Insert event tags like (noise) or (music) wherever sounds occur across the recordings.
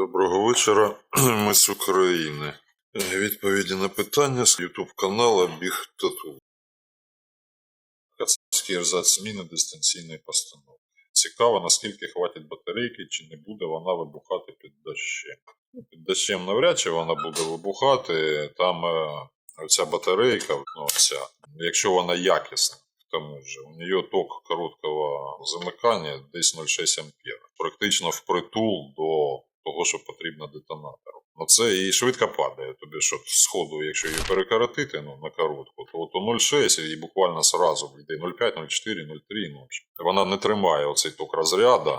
Доброго вечора. (clears throat) Ми з України. Відповіді на питання з YouTube каналу Біг Тату. Кацапський ерзац зміни дистанційної постановки. Цікаво, наскільки хватить батарейки, чи не буде вона вибухати під дощем. Під дощем навряд чи вона буде вибухати. Там е, оця батарейка, ну, ця, якщо вона якісна, тому ж, у неї ток короткого замикання десь 0,6 ампера. Практично впритул до того, що потрібно детонатору. Ну це і швидко падає. Тобі що сходу, якщо її перекоротити ну, на коротку, то, то 0,6 і буквально сразу йде 0,5, 0,4, 0,3. Ну, вона не тримає оцей ток розряду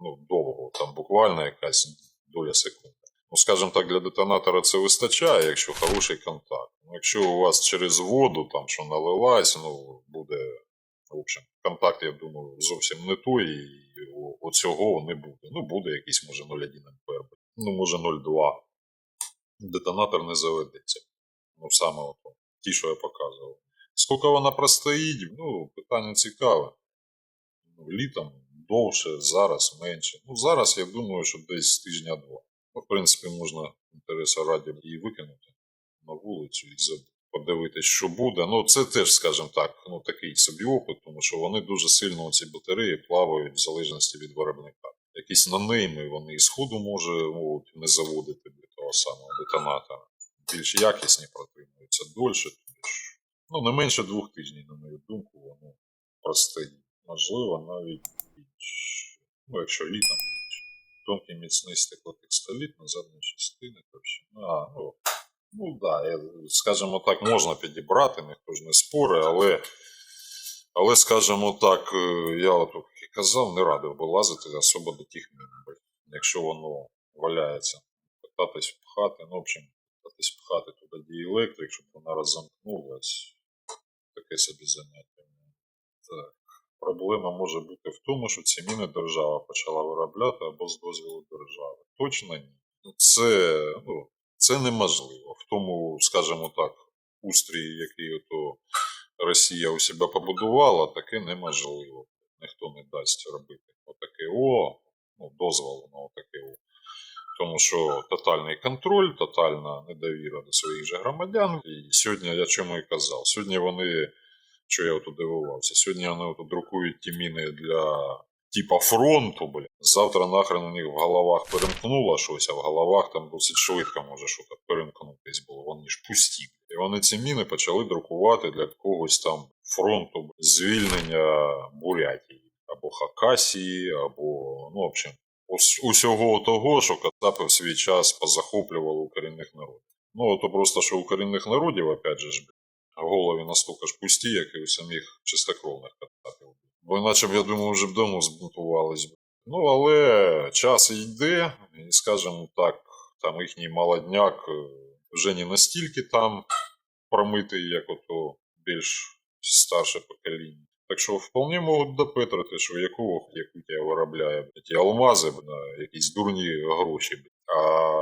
ну, довго, там буквально якась доля секунди. Ну, скажімо так, для детонатора це вистачає, якщо хороший контакт. Ну, якщо у вас через воду, там що налилась, ну буде. В общем, контакт, я думаю, зовсім не той, оцього не буде. Ну, буде якийсь, може, 0,1 ампер, ну, може, 0,2. Детонатор не заведеться. Ну, саме от, ті, що я показував. Скільки вона простоїть, ну, питання цікаве. Ну, літом довше, зараз менше. Ну, зараз я думаю, що десь тижня-два. Ну, в принципі, можна інтереса раді її викинути на вулицю і забути. Подивитись, що буде. Ну, це теж, скажімо так, ну такий собі опит, тому що вони дуже сильно ці батареї плавають в залежності від виробника. Якісь нанейми вони і сходу може можуть не заводити до того самого детонатора. Більш якісні протримуються дольше, ну, не менше двох тижнів, на мою думку, воно простоїть. Можливо, навіть більше. Ну, якщо літом. Тонкий міцний стеклотекстоліт на задній частині. Тобто, а, ну, Ну так, да, скажімо так, можна підібрати, ніхто ж не спорить, але, але скажімо так, е, я от казав, не радив би лазити особо до тих мін. Якщо воно валяється, питатись пхати, ну, в общем, питатись пхати туди діелектрик, щоб вона розамкнулась. Таке собі заняття. Так. Проблема може бути в тому, що ці міни держава почала виробляти або з дозволу держави. Точно ні. Це, ну, це неможливо. В тому, скажімо так, устрій, який ото Росія у себе побудувала, таке неможливо. Ніхто не дасть робити отаке О, ну, дозволу на отаке О. Тому що тотальний контроль, тотальна недовіра до своїх же громадян. І сьогодні я чому і казав. Сьогодні вони, що я ото дивувався, сьогодні вони ото друкують ті міни для типа фронту, бля. Завтра нахрен у них в головах перемкнуло щось, а в головах там досить швидко може щось перемкнутись було. Вони ж пусті. І вони ці міни почали друкувати для когось там фронту звільнення Бурятії або Хакасії, або, ну, в общем, ус- усього того, що Кацапи в свій час позахоплювали у корінних народів. Ну, то просто, що у корінних народів, опять же, ж, голові настільки ж пусті, як і у самих чистокровних Кацапів. Бо іначе б, я думаю, вже давно збунтувались. б. Ну, але час йде, і, скажімо так, там їхній молодняк е, вже не настільки там промитий, як ото більш старше покоління. Так що вполне можуть допетрити, що яку Якутія виробляє ті алмази на якісь дурні гроші. А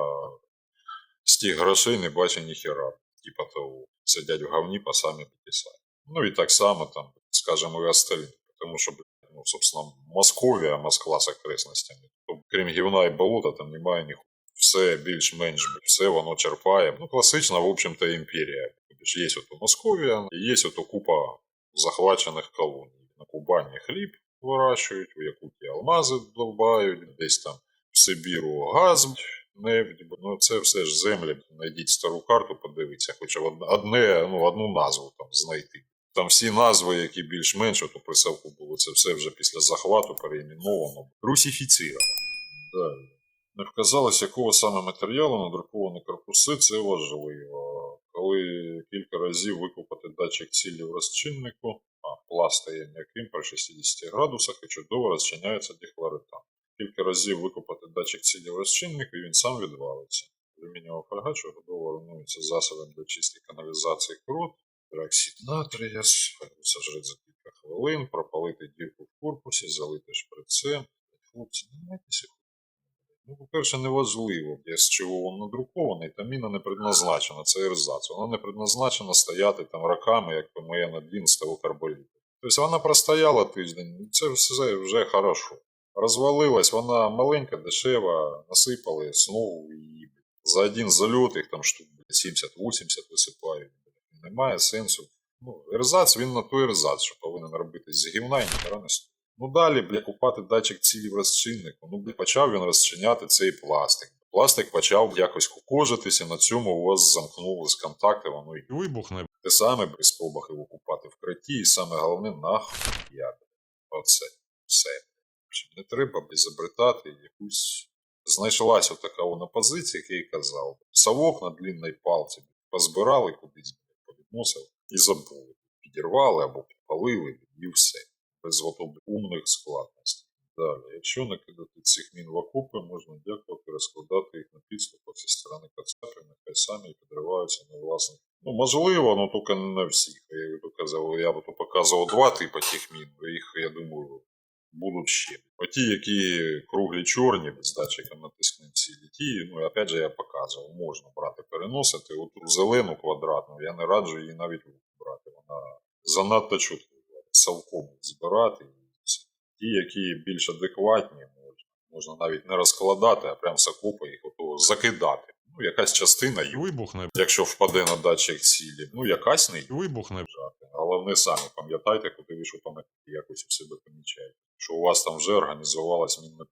з тих грошей не бачить ніхера. Типа того, сидять в говні по самі писати. Ну і так само там, скажімо, і остальні. Тому що, ну, собственно, Московія, Москва з окресностями. То, крім гівна і болота, там немає ні все більш-менш, все воно черпає. Ну, класична, в общем-то, імперія. Є ото Московія, є ото купа захвачених колоній. На Кубані хліб вирощують, у Якутії алмази долбають, десь там в Сибіру газ, нефть. Ну, це все ж землі. Знайдіть стару карту, подивіться, хоча б одне, ну, одну назву там знайти. Там всі назви, які більш-менш ото присавку були, це все вже після захвату переіменовано. Русифіцировано. Далі. Не вказалось, якого саме матеріалу надруковані корпуси, це важливо. Коли кілька разів викупати датчик цілі в розчиннику, а пласт стає м'яким при 60 градусах і чудово розчиняється дихлоретан. Кілька разів викупати датчик цілі в розчиннику, і він сам відвалиться. Алюмінієва фольга чудово руйнується засобом для чистки каналізації крут, пероксид натрія, сожрить за кілька хвилин, пропалити дірку в корпусі, залити шприцем. Хлопці, не майтеся Ну, по-перше, неважливо, з чого він надрукований, та міна не предназначена, це ерзац. Вона не предназначена стояти там роками, як моє на 11 карболіту. Тобто вона простояла тиждень, це все вже хорошо. Розвалилась, вона маленька, дешева, насипали знову її. За один зальот їх там штук 70-80 висипають. Немає сенсу. Ну, ерзац, він на той ерзац, що повинен робити з гівна і ніхера не стоїть. Ну далі, бля, купати датчик цілі в розчиннику. Ну, бля, почав він розчиняти цей пластик. Пластик почав якось кукожитися, на цьому у вас замкнулись контакти, воно і Вибухне. те саме при спробах його купати в криті, і саме головне нахуй я. Оце все. Не треба б забритати якусь. Знайшлась отака вона позиція, як я і казав. Совок на длинній палці позбирали кудись, повідносили і забули. Підірвали або підпалили, і все. Без умних складностей. Далі, якщо накидати цих мін в окопи, можна дякувати, розкладати їх на підступах зі сторони кацапів, нехай самі підриваються на власних. Ну, можливо, але тільки не на всіх. Я би казав, я б то показував два типи тих мін, їх, я думаю, будуть ще. Оті, які круглі чорні, без датчика натискнень цілі, ті, ну, опять же, я показував, можна брати, переносити. Оту зелену квадратну, я не раджу її навіть руку брати. Вона занадто чутко совком збирати. Ті, які більш адекватні, можна, можна навіть не розкладати, а прям закупи їх ото закидати. Ну, якась частина їх, Вибухне. якщо впаде на датчик цілі, ну якась не Вибухне. лежати. Головне самі пам'ятайте, куди ви що там якось у себе помічаєте. Що у вас там вже організувалась мінна